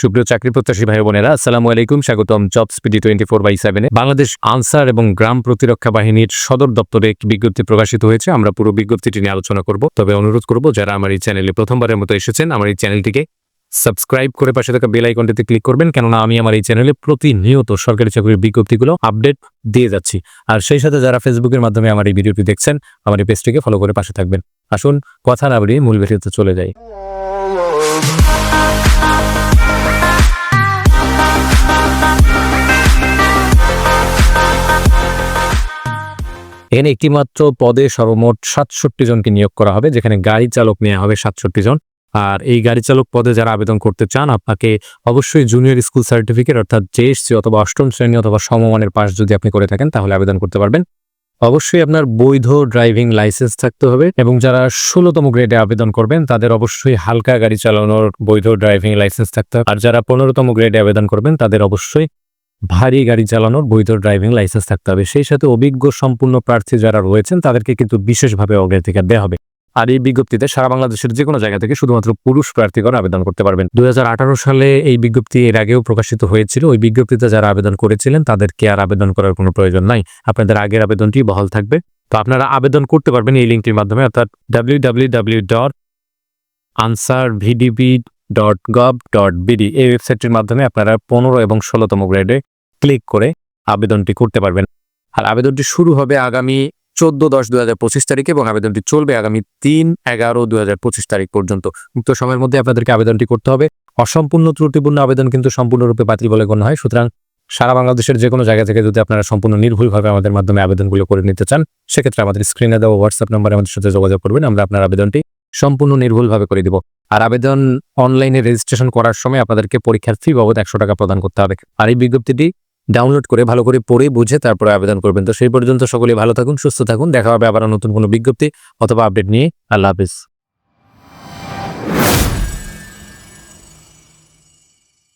সুপ্রিয় চাকরি প্রত্যাশী ভাই বোনেরা, আসসালামু আলাইকুম, স্বাগতম job speedy twenty four by সেভেনে বাংলাদেশ আনসার এবং গ্রাম প্রতিরক্ষা বাহিনীর সদর দপ্তরে একটি বিজ্ঞপ্তি প্রকাশিত হয়েছে, আমরা পুরো বিজ্ঞপ্তিটি নিয়ে আলোচনা করব। তবে অনুরোধ করব, যারা আমার এই চ্যানেলে প্রথমবারের মতো এসেছেন, আমার এই চ্যানেলটিকে সাবস্ক্রাইব করে পাশে থাকা বেল আইকনটিতে ক্লিক করবেন, কেননা আমি আমার এই চ্যানেলে প্রতিনিয়ত সরকারি চাকরির বিজ্ঞপ্তিগুলো আপডেট দিয়ে যাচ্ছি। আর সেই সাথে যারা ফেসবুকের মাধ্যমে আমার এই ভিডিওটি দেখছেন, আমার এই পেজটিকে ফলো করে পাশে থাকবেন। আসুন, কথা না বাড়িয়ে মূল ভিডিওতে চলে যাই। এখানে একটিমাত্র পদে সর্বমোট সাতষট্টি জনকে নিয়োগ করা হবে, যেখানে গাড়ি চালক নেওয়া হবে সাতষট্টি জন। আর এই গাড়ি চালক পদে যারা আবেদন করতে চান, আপনাকে অবশ্যই জুনিয়র স্কুল সার্টিফিকেট অর্থাৎ জেএসসি অথবা অষ্টম শ্রেণি অথবা সমমানের পাশ যদি আপনি করে থাকেন, তাহলে আবেদন করতে পারবেন। অবশ্যই আপনার বৈধ ড্রাইভিং লাইসেন্স থাকতে হবে এবং যারা ষোলোতম গ্রেডে আবেদন করবেন, তাদের অবশ্যই হালকা গাড়ি চালানোর বৈধ ড্রাইভিং লাইসেন্স থাকতে হবে। আর যারা পনেরোতম গ্রেডে আবেদন করবেন, তাদের অবশ্যই ভারী গাড়ি চালানোর বৈধ ড্রাইভিং লাইসেন্স থাকতে হবে। সেই সাথে অভিজ্ঞ সম্পূর্ণ প্রার্থী যারা রয়েছেন, তাদেরকে কিন্তু বিশেষভাবে অগ্রাধিকার দেওয়া হবে। আর এই বিজ্ঞপ্তিতে সারা বাংলাদেশের যে কোনো জায়গা থেকে শুধুমাত্র পুরুষ প্রার্থীগণ আবেদন করতে পারবেন। দু হাজার আঠারো সালে এই বিজ্ঞপ্তি এর আগেও প্রকাশিত হয়েছিল। ওই বিজ্ঞপ্তিতে যারা আবেদন করেছিলেন, তাদেরকে আর আবেদন করার কোনো প্রয়োজন নাই। আপনাদের আগের আবেদনটি বহাল থাকবে। তো আপনারা আবেদন করতে পারবেন এই লিঙ্কটির মাধ্যমে, অর্থাৎ W dot Ansar VDB dot gov dot BD এই ওয়েবসাইটটির মাধ্যমে আপনারা পনেরো এবং ষোলোতম গ্রেডে ক্লিক করে আবেদনটি করতে পারবেন। আর আবেদনটি শুরু হবে আগামী চোদ্দ দশ দু হাজার পঁচিশ তারিখে এবং আবেদনটি চলবে আগামী তিন এগারো দু হাজার পঁচিশ তারিখ পর্যন্ত। উক্ত সময়ের মধ্যে আপনাদেরকে আবেদনটি করতে হবে। অসম্পূর্ণ ত্রুটিপূর্ণ আবেদন কিন্তু সম্পূর্ণরূপে বাতিল বলে গণ্য হয়। সুতরাং সারা বাংলাদেশের যে কোনো জায়গা থেকে যদি আপনারা সম্পূর্ণ নির্ভুলভাবে আমাদের মাধ্যমে আবেদনগুলো করে নিতে চান, সেক্ষেত্রে আমাদের স্ক্রিনে দেওয়া হোয়াটসঅ্যাপ নম্বরে আমাদের সাথে যোগাযোগ করবেন। আমরা আপনার আবেদনটি সম্পূর্ণ নির্ভুলভাবে করে দিব। আর আবেদন অনলাইনে রেজিস্ট্রেশন করার সময় আপনাদেরকে পরীক্ষার ফি বাবদ একশো টাকা প্রদান করতে হবে। আর এই বিজ্ঞপ্তিটি ডাউনলোড করে ভালো করে পড়ে বুঝে তারপরে আবেদন করবেন। তো সেই পর্যন্ত সকলে ভালো থাকুন, সুস্থ থাকুন। দেখা হবে আবার নতুন কোনো বিজ্ঞপ্তি অথবা আপডেট নিয়ে। আল্লাহ হাফিজ।